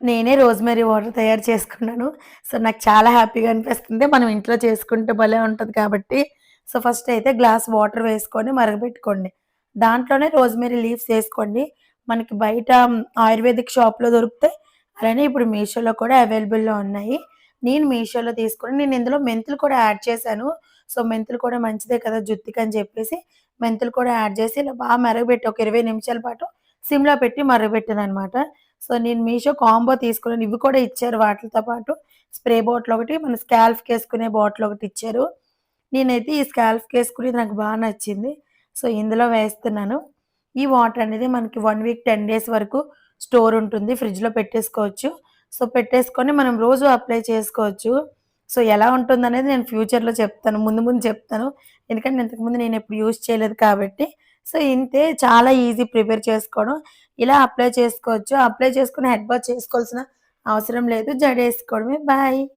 నేనే rosemary water తయారు చేసుకున్నాను. సో, నాకు చాలా హ్యాపీగా అనిపిస్తుంది. మనం ఇంట్లో చేసుకుంటే భలే ఉంటుంది కాబట్టి, సో, ఫస్ట్ అయితే గ్లాస్ వాటర్ వేసుకొని మరగబెట్టుకోండి. దాంట్లోనే రోజ్‌మెరీ లీవ్స్ వేసుకోండి మనకి బయట ఆయుర్వేదిక్ షాప్‌లో దొరుకుతాయి. అలానే ఇప్పుడు మీషోలో కూడా అవైలబుల్‌లో ఉన్నాయి. నేను మీషోలో తీసుకుని నేను ఇందులో మెంతులు కూడా యాడ్ చేశాను. సో, మెంతులు కూడా మంచిదే కదా జుత్తుకని చెప్పేసి మెంతులు కూడా యాడ్ చేసి ఇలా బాగా మరగబెట్టి ఒక 20 నిమిషాల పాటు సిమ్‌లో పెట్టి మరగబెట్టాననమాట. సో, నేను మీషో కాంబో తీసుకున్నాను. ఇవి కూడా ఇచ్చారు వాటితో పాటు స్ప్రే బాటిల్ ఒకటి, మన స్కాల్ఫ్‌కేసుకునే బాటిల్ ఒకటి ఇచ్చారు. నేనైతే ఈ స్కాల్ఫ్‌కేసుకునేది నాకు బాగా నచ్చింది. సో, ఇందులో వేస్తున్నాను. ఈ వాటర్ అనేది మనకి వన్ వీక్ 10 డేస్ వరకు స్టోర్ ఉంటుంది. ఫ్రిడ్జ్‌లో పెట్టేసుకోవచ్చు. సో, పెట్టేసుకొని మనం రోజు అప్లై చేసుకోవచ్చు. సో, ఎలా ఉంటుంది అనేది నేను ఫ్యూచర్‌లో చెప్తాను. ముందు ముందు చెప్తాను. ఎందుకంటే ఇంతకుముందు నేనెప్పుడు యూజ్ చేయలేదు కాబట్టి. సో, ఇంతే చాలా ఈజీ ప్రిపేర్ చేసుకోవడం. ఇలా అప్లై చేసుకోవచ్చు. అప్లై చేసుకుని హెడ్ బాత్ చేసుకోవాల్సిన అవసరం లేదు. జడేసుకోవడమే. బాయ్.